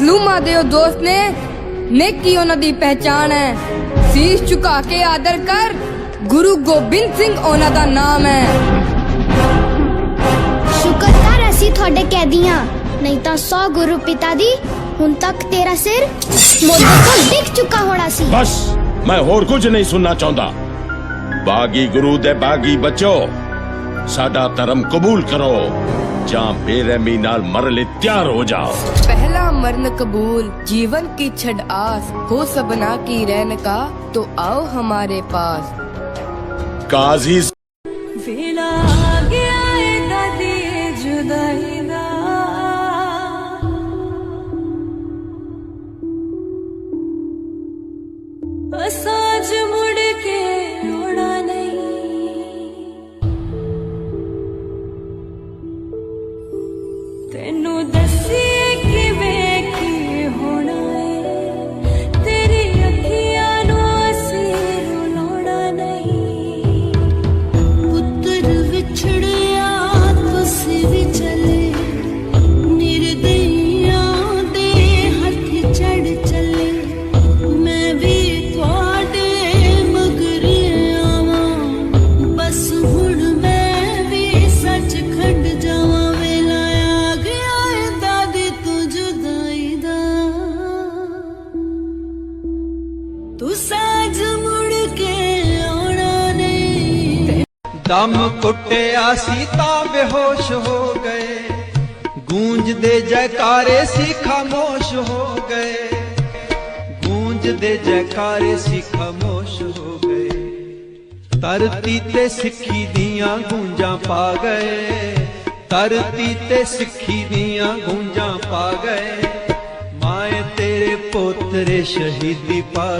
ਮਜ਼ਲੂਮਾਂ ਦੇ ਉਹ ਦੋਸਤ ਨੇ ਨੇਕੀ ਉਹਨਾਂ ਦੀ ਪਹਿਚਾਨ ਹੈ। ਸੀਸ ਝੁਕਾ ਕੇ ਆਦਰ ਕਰ ਗੁਰੂ ਗੋਬਿੰਦ ਸਿੰਘ ਉਹਨਾਂ ਦਾ ਨਾਮ ਹੈ। ਸ਼ੁਕਰ ਕਰ ਅਸੀਂ ਤੁਹਾਡੇ ਕੈਦੀਆਂ। ਨਹੀਂ ਤਾਂ 100 ਗੁਰੂ ਪਿਤਾ ਦੀ ਹੁਣ ਤੱਕ ਤੇਰਾ ਸਿਰ ਮੋਢੇ ਤੋਂ ਡਿੱਗ ਚੁੱਕਾ ਹੋਣਾ ਸੀ। ਬਸ ਮੈਂ ਹੋਰ ਕੁਝ ਨਹੀਂ ਸੁਣਨਾ ਚਾਹੁੰਦਾ। ਬਾਗੀ ਗੁਰੂ ਦੇ ਬਾਗੀ ਬੱਚੋ सा धर्म कबूल करो जहाँ बेरहमी नाल मरले त्यार हो जाओ। पहला मरन कबूल जीवन की छड़ आस हो सबना की रहन का तो आओ हमारे पास। काजी जुदाई ਤੂੰ ਸਾਜ ਮੁੜ ਕੇ ਆਉਣਾ ਨਹੀਂ ਦਮ ਕੁੱਟਿਆ ਸੀ ਤਾਂ ਬੇਹੋਸ਼ ਹੋ ਗਏ ਗੂੰਜਦੇ ਜੈਕਾਰੇ ਸੀ ਖਾਮੋਸ਼ ਹੋ ਗਏ ਗੂੰਜਦੇ ਜੈਕਾਰੇ ਸੀ ਖਾਮੋਸ਼ ਹੋ ਗਏ ਧਰਤੀ ਤੇ ਸਿੱਖੀ ਦੀਆਂ ਗੂੰਜਾਂ ਪਾ ਗਏ ਧਰਤੀ ਤੇ ਸਿੱਖੀ ਦੀਆਂ ਗੂੰਜਾਂ ਪਾ ਗਏ ਮਾਏ ਤੇਰੇ ਪੋਤਰੇ ਸ਼ਹੀਦੀ ਪਾ